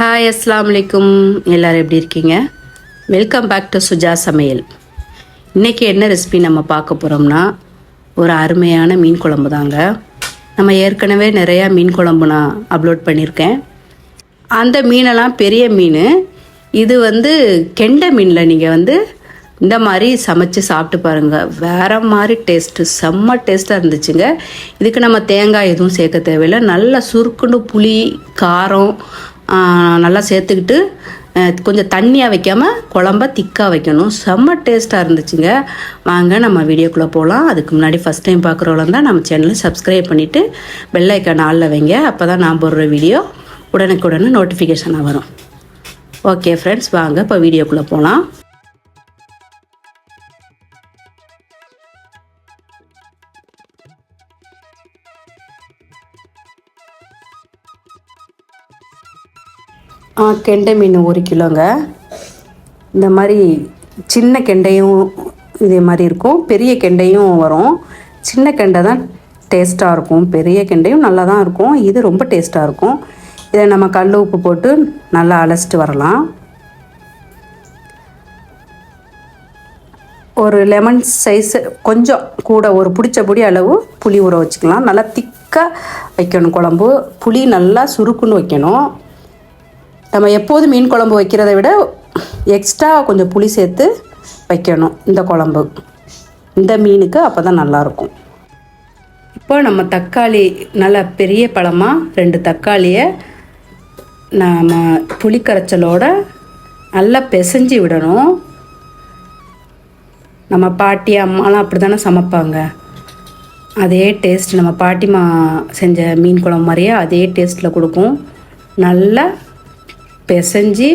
Hi அஸ்லாம் வலைக்கும் எல்லோரும் எப்படி இருக்கீங்க? வெல்கம் பேக் டு சுஜா சமையல் இன்றைக்கி என்ன ரெசிபி நம்ம பார்க்க போகிறோம்னா ஒரு அருமையான மீன் குழம்பு தாங்க. நம்ம ஏற்கனவே நிறையா மீன் குழம்பு நான் அப்லோட் பண்ணியிருக்கேன். அந்த மீனெல்லாம் பெரிய மீன். இது வந்து கெண்டை மீனில் நீங்கள் வந்து இந்த மாதிரி சமைச்சு சாப்பிட்டு பாருங்கள் வேறு மாதிரி டேஸ்ட்டு செம்ம டேஸ்ட்டாக இருந்துச்சுங்க. இதுக்கு நம்ம தேங்காய் எதுவும் சேர்க்க தேவையில்லை. நல்லா சுருக்குன்னு புளி காரம் நல்லா சேர்த்துக்கிட்டு கொஞ்சம் தண்ணியாக வைக்காமல் குழம்ப திக்காக வைக்கணும். செம்ம டேஸ்ட்டாக இருந்துச்சுங்க. வாங்க நம்ம வீடியோக்குள்ளே போகலாம் அதுக்கு முன்னாடி ஃபஸ்ட் டைம் பார்க்குறவங்க தான் நம்ம சேனலை சப்ஸ்கிரைப் பண்ணிவிட்டு பெல் ஆளில் வைங்க. அப்போ தான் நான் போடுற வீடியோ உடனுக்குடனே நோட்டிஃபிகேஷனாக வரும். ஓகே ஃப்ரெண்ட்ஸ் வாங்க இப்போ வீடியோக்குள்ளே போகலாம் கெண்டை மீன் ஒரு கிலோங்க. இந்த மாதிரி சின்ன கெண்டையும் இதே மாதிரி இருக்கும். பெரிய கெண்டையும் வரும். சின்ன கெண்டை தான் டேஸ்ட்டாக இருக்கும். பெரிய கெண்டையும் நல்லா தான் இருக்கும். இது ரொம்ப டேஸ்ட்டாக இருக்கும். இதை நம்ம கல் உப்பு போட்டு நல்லா அலசிட்டு வரலாம். ஒரு லெமன் சைஸு கொஞ்சம் கூட ஒரு பிடிச்ச பொடி அளவு புளி ஊற வச்சுக்கலாம். நல்லா திக்காக வைக்கணும் குழம்பு. புளி நல்லா சுருக்குன்னு வைக்கணும். நம்ம எப்போது மீன் குழம்பு வைக்கிறத விட எக்ஸ்ட்ரா கொஞ்சம் புளி சேர்த்து வைக்கணும் இந்த குழம்பு. இந்த மீனுக்கு அப்போ தான் நல்லாயிருக்கும். இப்போ நம்ம தக்காளி நல்லா பெரிய பழமாக ரெண்டு தக்காளியை நம்ம புளிக்கரைச்சலோட நல்லா பிசைஞ்சு விடணும். நம்ம பாட்டி அம்மாலாம் அப்படி தானே சமைப்பாங்க. அதே டேஸ்ட் நம்ம பாட்டிமா செஞ்ச மீன் குழம்பு மாதிரியே அதே டேஸ்ட்டில் கொடுக்கும். நல்லா பிசைஞ்சு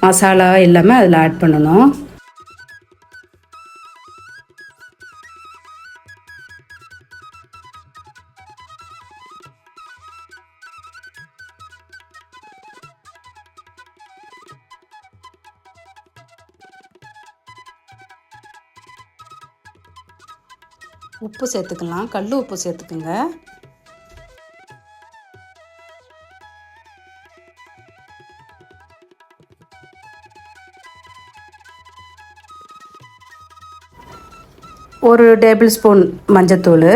மசாலா எல்லாமே அதில் ஆட் பண்ணணும். உப்பு சேர்த்துக்கலாம். கல் உப்பு சேர்த்துக்குங்க. ஒரு டேபிள் ஸ்பூன் மஞ்சத்தூள்.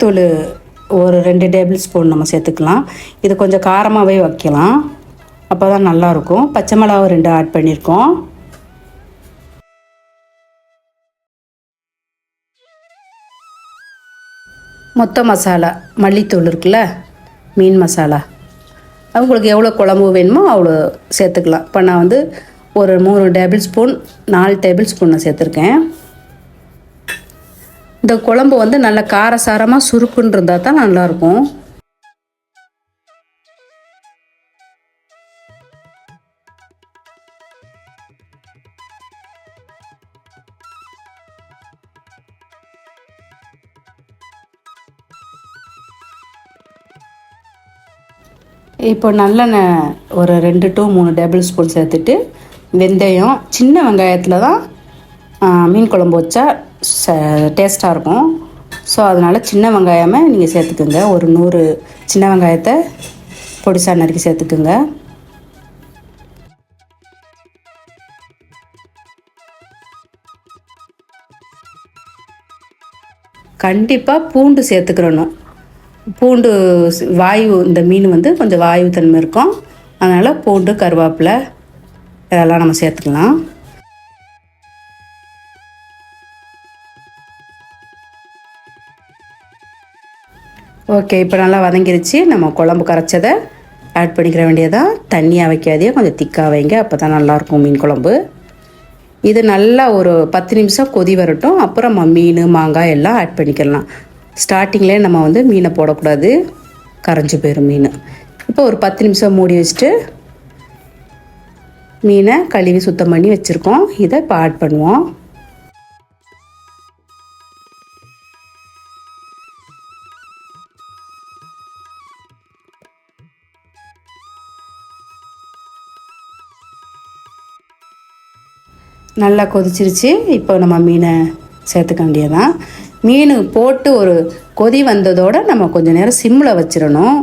தூள் ஒரு ரெண்டு டேபிள் ஸ்பூன் நம்ம சேர்த்துக்கலாம். இது கொஞ்சம் காரமாகவே வைக்கலாம். அப்போ தான் நல்லாயிருக்கும். பச்சை மிளகாவும் ரெண்டு ஆட் பண்ணியிருக்கோம். மொத்த மசாலா மல்லித்தூள் இருக்குல்ல மீன் மசாலா. அவங்களுக்கு எவ்வளோ குழம்பு வேணுமோ அவ்வளோ சேர்த்துக்கலாம். இப்போ நான் வந்து ஒரு மூணு டேபிள் ஸ்பூன் நாலு டேபிள் ஸ்பூன் நான் சேர்த்துருக்கேன். இந்த குழம்பு வந்து நல்லா காரசாரமாக சுருக்குன்னு இருந்தால் தான் நல்லாயிருக்கும். இப்போ நல்லெண்ணெய் ஒரு ரெண்டு டு மூணு டேபிள் ஸ்பூன் சேர்த்துட்டு வெந்தயம் சின்ன வெங்காயத்தில் தான் மீன் குழம்பு வச்சா ச டேஸ்ட்டாக இருக்கும். ஸோ அதனால் சின்ன வெங்காயமே நீங்கள் சேர்த்துக்குங்க. ஒரு நூறு சின்ன வெங்காயத்தை பொடிசா நறுக்கி சேர்த்துக்குங்க. கண்டிப்பாக பூண்டு சேர்த்துக்கிறணும். பூண்டு வாயு இந்த மீன் வந்து கொஞ்சம் வாயு தன்மை இருக்கும். அதனால் பூண்டு கருவேப்பிலை இதெல்லாம் நம்ம சேர்த்துக்கலாம். ஓகே இப்போ நல்லா வதங்கிருச்சு. நம்ம குழம்பு கரைச்சதை ஆட் பண்ணிக்கிற வேண்டியதான் தண்ணியாக வைக்காதே கொஞ்சம் திக்காக வைங்க. அப்போ தான் நல்லாயிருக்கும் மீன் குழம்பு. இது நல்லா ஒரு பத்து நிமிஷம் கொதி வரட்டும். அப்புறம் நம்ம மீன் மாங்காய் எல்லாம் ஆட் பண்ணிக்கலாம். ஸ்டார்டிங்கில் நம்ம வந்து மீனை போடக்கூடாது. கரைஞ்சி போயிடும் மீன். இப்போ ஒரு பத்து நிமிஷம் மூடி வச்சுட்டு மீனை கழுவி சுத்தம் பண்ணி வச்சுருக்கோம். இதை இப்போ ஆட் பண்ணுவோம். நல்லா கொதிச்சிருச்சு. இப்போ நம்ம மீனை சேர்த்துக்க வேண்டியதான் மீன் போட்டு ஒரு கொதி வந்ததோட நம்ம கொஞ்சம் நேரம் சிம்மில் வச்சிடணும்.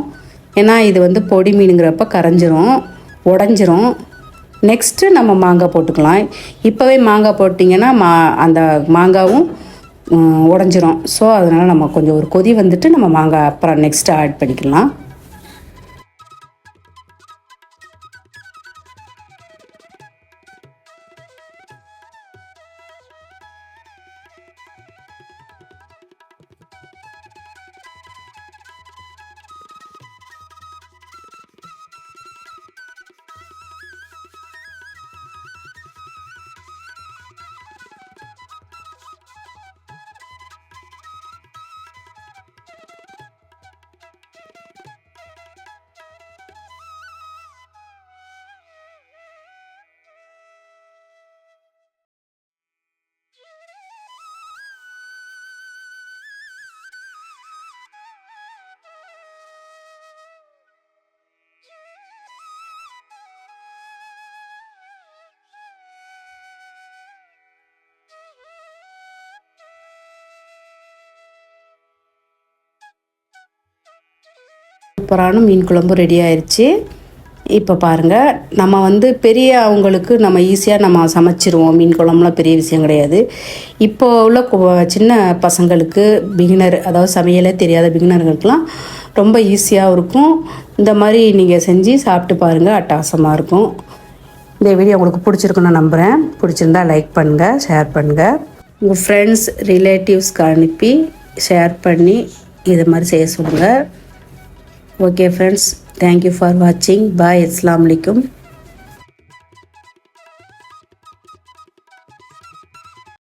ஏன்னா இது வந்து பொடி மீனுங்கிறப்ப கரைஞ்சிரும் உடஞ்சிரும். நெக்ஸ்ட்டு நம்ம மாங்காய் போட்டுக்கலாம். இப்போவே மாங்காய் போட்டிங்கன்னா மா அந்த மாங்காவும் உடஞ்சிரும். ஸோ அதனால் நம்ம கொஞ்சம் ஒரு கொதி வந்துட்டு நம்ம மாங்காய் அப்புறம் நெக்ஸ்ட்டு ஆட் பண்ணிக்கலாம். சூப்பரான மீன் குழம்பு ரெடி ஆயிடுச்சு இப்போ பாருங்கள் நம்ம வந்து பெரிய அவங்களுக்கு நம்ம ஈஸியாக நம்ம சமைச்சிருவோம். மீன் குழம்புலாம் பெரிய விஷயம் கிடையாது. இப்போ உள்ள சின்ன பசங்களுக்கு பிகினர் அதாவது சமையலே தெரியாத பிகினர்களுக்கெலாம் ரொம்ப ஈஸியாக இருக்கும். இந்த மாதிரி நீங்கள் செஞ்சு சாப்பிட்டு பாருங்கள் அட்டகாசமாக இருக்கும். இந்த வீடியோ உங்களுக்கு பிடிச்சிருக்குன்னு நான் நம்புகிறேன் பிடிச்சிருந்தா லைக் பண்ணுங்கள் ஷேர் பண்ணுங்கள் உங்கள் ஃப்ரெண்ட்ஸ் ரிலேட்டிவ்ஸ்க்கு அனுப்பி ஷேர் பண்ணி இது மாதிரி செய்ய சொல்லுங்கள் ஓகே ஃப்ரெண்ட்ஸ் தேங்க்யூ ஃபார் வாட்சிங் பாய் அஸ்லாம் வலைக்கும்